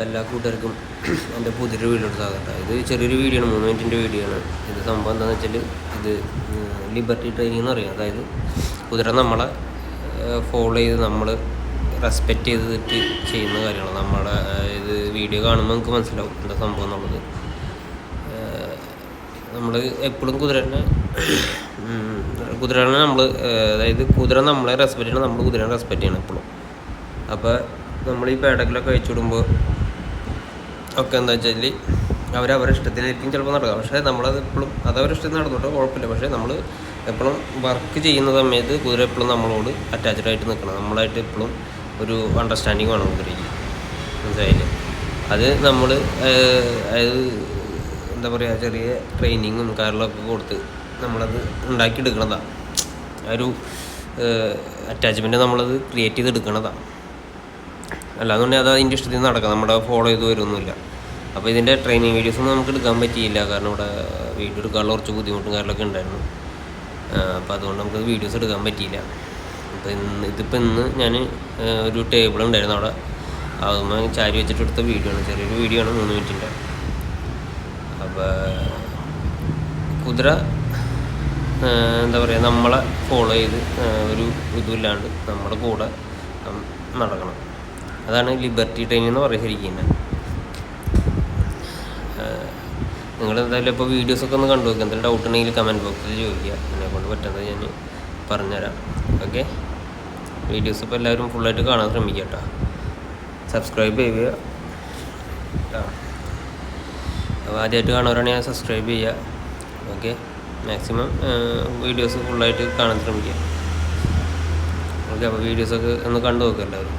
അപ്പോൾ എല്ലാ കൂട്ടുകാർക്കും എന്റെ പുതിയൊരു വീഡിയോ എടുത്താകട്ടെ ഇത് ചെറിയൊരു വീഡിയോ ആണ് മൂന്ന് വീഡിയോ ആണ് ഇത് സംഭവം എന്താണെന്ന് വെച്ചാൽ ഇത് ലിബർട്ടി ട്രെയിനിങ് എന്ന് പറയും. അതായത് കുതിര നമ്മളെ ഫോളോ ചെയ്ത് നമ്മൾ റെസ്പെക്റ്റ് ചെയ്തിട്ട് ചെയ്യുന്ന കാര്യങ്ങൾ നമ്മുടെ ഇത് വീഡിയോ കാണുമ്പോൾ നമുക്ക് മനസ്സിലാവും എന്താ സംഭവം എന്നുള്ളത്. നമ്മൾ എപ്പോഴും കുതിരനെ കുതിരനെ നമ്മൾ അതായത് കുതിര നമ്മളെ റെസ്പെക്റ്റ് ചെയ്യണം നമ്മൾ കുതിരനെ റെസ്പെക്റ്റ് ചെയ്യണം എപ്പോഴും അപ്പോൾ നമ്മൾ ഈ പേടക്കിലൊക്കെ അയച്ചു വിടുമ്പോൾ ഒക്കെ എന്താ വെച്ചാൽ അവരവരുടെ ഇഷ്ടത്തിനായിരിക്കും ചിലപ്പോൾ നടക്കുക. പക്ഷേ നമ്മളത് എപ്പോഴും അതവരുടെ ഇഷ്ടത്തിന് നടന്നോട്ടെ കുഴപ്പമില്ല. പക്ഷേ നമ്മൾ എപ്പോഴും വർക്ക് ചെയ്യുന്ന സമയത്ത് കുതിര എപ്പോഴും നമ്മളോട് അറ്റാച്ച്ഡ് ആയിട്ട് നിൽക്കണം. നമ്മളായിട്ട് എപ്പോഴും ഒരു അണ്ടർസ്റ്റാൻഡിങ് വേണം കുതിരയ്ക്ക് മനസ്സിലായില്ലേ? അത് നമ്മൾ അതായത് എന്താ പറയുക ചെറിയ ട്രെയിനിങ്ങും കാര്യങ്ങളൊക്കെ കൊടുത്ത് നമ്മളത് ഉണ്ടാക്കിയെടുക്കണതാണ് ആ ഒരു അറ്റാച്ച്മെന്റ് നമ്മളത് ക്രിയേറ്റ് ചെയ്തെടുക്കണതാണ് അല്ലാന്നുണ്ടെങ്കിൽ അത് അതിന്റെ ഇഷ്ടത്തിൽ നടക്കാം. നമ്മുടെ ഫോളോ ചെയ്ത് വരുമൊന്നുമില്ല അപ്പോൾ ഇതിന്റെ ട്രെയിനിങ് വീഡിയോസ് ഒന്നും നമുക്ക് എടുക്കാൻ പറ്റിയില്ല. കാരണം ഇവിടെ വീഡിയോ എടുക്കാനുള്ള കുറച്ച് ബുദ്ധിമുട്ടും കാര്യങ്ങളൊക്കെ ഉണ്ടായിരുന്നു. അപ്പോൾ അതുകൊണ്ട് നമുക്ക് വീഡിയോസ് എടുക്കാൻ പറ്റിയില്ല. അപ്പോൾ ഇന്ന് ഇതിപ്പോൾ ഇന്ന് ഞാൻ ഒരു ടേബിൾ ഉണ്ടായിരുന്നു അവിടെ. അതുമ്പോൾ ചാരി വെച്ചിട്ട് എടുത്ത വീഡിയോ ആണ്. ചെറിയൊരു വീഡിയോ ആണ് മൂന്ന് മിനിറ്റിന്റെ അപ്പോൾ കുതിര എന്താ പറയുക നമ്മളെ ഫോളോ ചെയ്ത് ഒരു ഇതുമില്ലാണ്ട് നമ്മുടെ കൂടെ നടക്കണം. അതാണ് ലിബർട്ടി ട്രെയിനിങ് എന്ന് പറയുക ശരിക്കും നിങ്ങൾ എന്തായാലും ഇപ്പോൾ വീഡിയോസൊക്കെ ഒന്ന് കണ്ടു നോക്കുക എന്തെങ്കിലും ഡൗട്ട് ഉണ്ടെങ്കിൽ കമന്റ് ബോക്സിൽ ചോദിക്കുക. എന്നെ കൊണ്ട് പറ്റുന്നത് ഞാൻ പറഞ്ഞുതരാം. ഓക്കെ വീഡിയോസ് ഇപ്പോൾ എല്ലാവരും ഫുള്ളായിട്ട് കാണാൻ ശ്രമിക്കുക കേട്ടോ സബ്സ്ക്രൈബ് ചെയ്യുക. അപ്പോൾ ആദ്യമായിട്ട് കാണുന്നവരാണെങ്കിൽ സബ്സ്ക്രൈബ് ചെയ്യുക. ഓക്കെ മാക്സിമം വീഡിയോസ് ഫുള്ളായിട്ട് കാണാൻ ശ്രമിക്കുക. ഓക്കെ അപ്പോൾ വീഡിയോസൊക്കെ ഒന്ന് കണ്ടു നോക്കുക എല്ലാവരും.